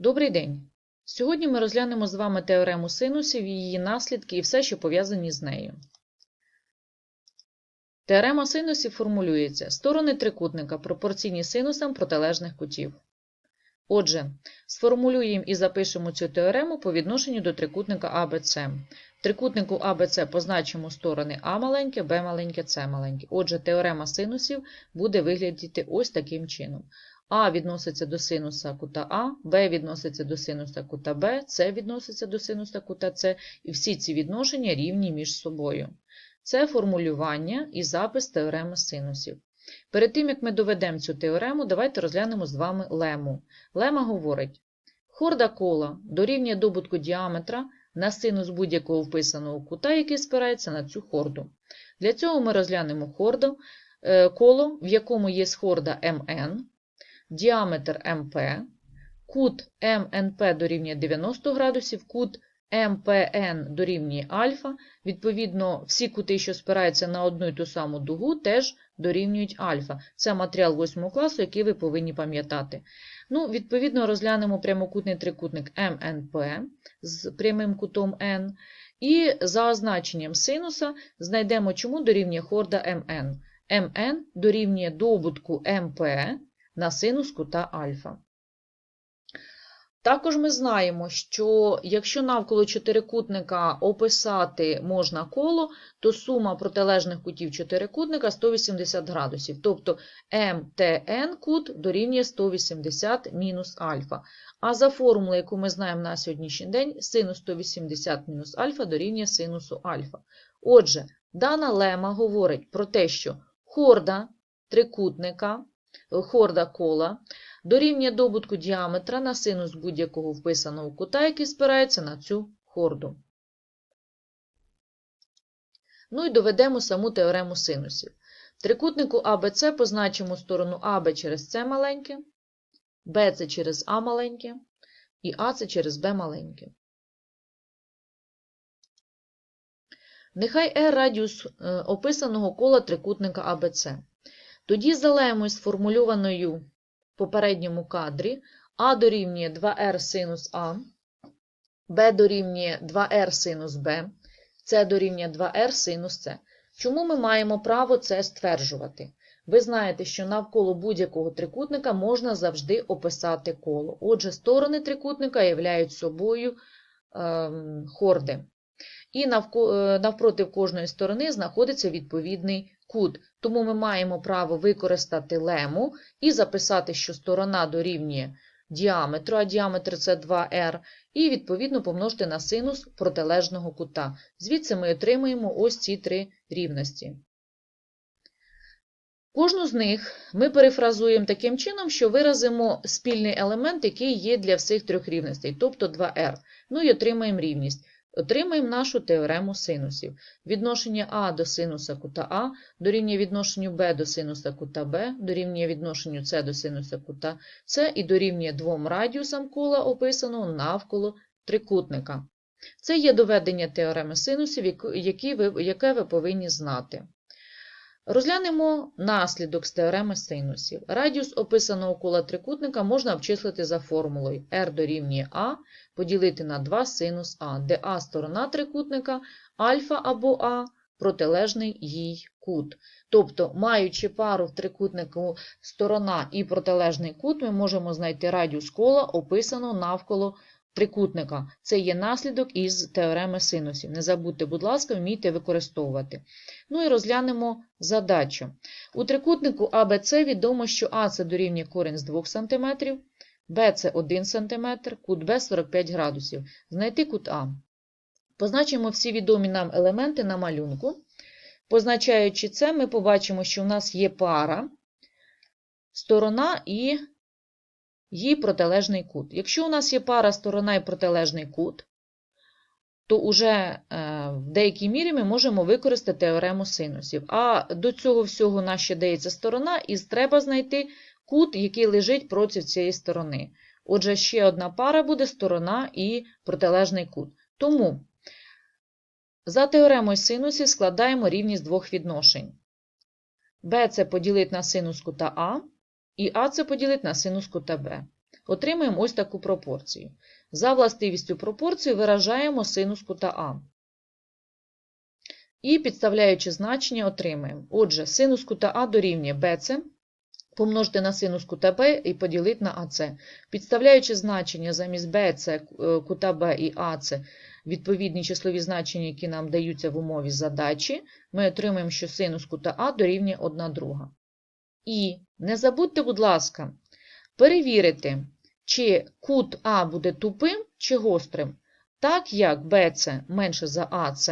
Добрий день! Сьогодні ми розглянемо з вами теорему синусів, її наслідки і все, що пов'язані з нею. Теорема синусів формулюється сторони трикутника пропорційні синусам протилежних кутів. Отже, сформулюємо і запишемо цю теорему по відношенню до трикутника ABC. Трикутнику ABC позначимо сторони А маленьке, Б маленьке, С маленьке. Отже, теорема синусів буде виглядіти ось таким чином. А відноситься до синуса кута А, Б відноситься до синуса кута Б, С відноситься до синуса кута С, і всі ці відношення рівні між собою. Це формулювання і запис теореми синусів. Перед тим, як ми доведемо цю теорему, давайте розглянемо з вами лему. Лема говорить, хорда кола дорівнює добутку діаметра на синус будь-якого вписаного кута, який спирається на цю хорду. Для цього ми розглянемо хорду, е, коло, в якому є хорда МН, діаметр МП, кут МНП дорівнює 90 градусів, кут МПН дорівнює альфа. Відповідно, всі кути, що спираються на одну і ту саму дугу, теж дорівнюють альфа. Це матеріал 8 класу, який ви повинні пам'ятати. Ну, Відповідно, розглянемо прямокутний трикутник МНП з прямим кутом N. І за означенням синуса знайдемо, чому дорівнює хорда МН. МН дорівнює добутку МП на синус кута альфа. Також ми знаємо, що якщо навколо чотирикутника описати можна коло, то сума протилежних кутів чотирикутника 180 градусів. Тобто МТН кут дорівнює 180 мінус альфа. А за формулою, яку ми знаємо на сьогоднішній день, синус 180 мінус альфа дорівнює синусу альфа. Отже, дана лема говорить про те, що хорда трикутника, хорда кола дорівнює добутку діаметра на синус будь-якого вписаного кута, який спирається на цю хорду. Ну і доведемо саму теорему синусів. Трикутнику ABC позначимо сторону АБ через С маленьке, BC через А маленьке і АЦ через Б маленьке. Нехай R радіус е, описаного кола трикутника ABC. Тоді за лемою сформульованою в попередньому кадрі А дорівнює 2R синус А, Б дорівнює 2R синус Б, С дорівнює 2R синус С. Чому ми маємо право це стверджувати? Ви знаєте, що навколо будь-якого трикутника можна завжди описати коло. Отже, сторони трикутника являють собою е, хорди. І навпроти кожної сторони знаходиться відповідний кут. Тому ми маємо право використати лему і записати, що сторона дорівнює діаметру, а діаметр це 2r, і відповідно помножити на синус протилежного кута. Звідси ми отримуємо ось ці три рівності. Кожну з них ми перефразуємо таким чином, що виразимо спільний елемент, який є для всіх трьох рівностей, тобто 2r. Ну і отримаємо рівність. Отримаємо нашу теорему синусів. Відношення А до синуса кута А дорівнює відношенню Б до синуса кута Б, дорівнює відношенню С до синуса кута С і дорівнює двом радіусам кола, описаного навколо трикутника. Це є доведення теореми синусів, яке ви повинні знати. Розглянемо наслідок з теореми синусів. Радіус описаного кола трикутника можна обчислити за формулою r дорівнює А поділити на 2 синус А, де А сторона трикутника, альфа або А протилежний їй кут. Тобто, маючи пару в трикутнику сторона і протилежний кут, ми можемо знайти радіус кола, описаного навколо трикутника. Це є наслідок із теореми синусів. Не забудьте, будь ласка, вмійте використовувати. Ну і розглянемо задачу. У трикутнику АБЦ відомо, що А це дорівнює корінь з 2 см, Б це 1 см, кут Б 45 градусів. Знайти кут А. Позначимо всі відомі нам елементи на малюнку. Позначаючи це, ми побачимо, що у нас є пара, сторона і її протилежний кут. Якщо у нас є пара сторона і протилежний кут, то уже е, в деякій мірі ми можемо використати теорему синусів. А до цього всього нас ще дається сторона, і треба знайти кут, який лежить проти цієї сторони. Отже, ще одна пара буде сторона і протилежний кут. Тому за теоремою синусів складаємо рівність двох відношень. b це поділити на синус кута А, і А це поділити на синус кута Б. отримаємо ось таку пропорцію. За властивістю пропорції виражаємо синус кута А. І підставляючи значення, отримаємо. Отже, синус кута А дорівнює BC, помножити на синус кута Б і поділити на АС. Підставляючи значення замість BC, е, кута Б і АС, відповідні числові значення, які нам даються в умові задачі, ми отримаємо, що синус кута А дорівнює 1 друга. І не забудьте, будь ласка, перевірити, чи кут А буде тупим чи гострим, так як BC менше за АС,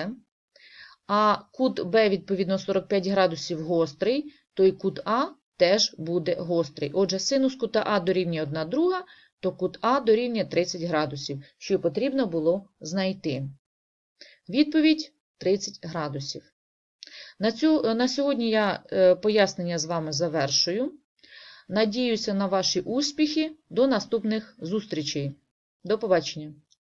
а кут Б, відповідно, 45 градусів гострий, то і кут А теж буде гострий. Отже, синус кута А дорівнює 1 друга, то кут А дорівнює 30 градусів, що потрібно було знайти. Відповідь 30 градусів. На, цю, на сьогодні я е, пояснення з вами завершую. Надіюся на ваші успіхи. До наступних зустрічей. До побачення!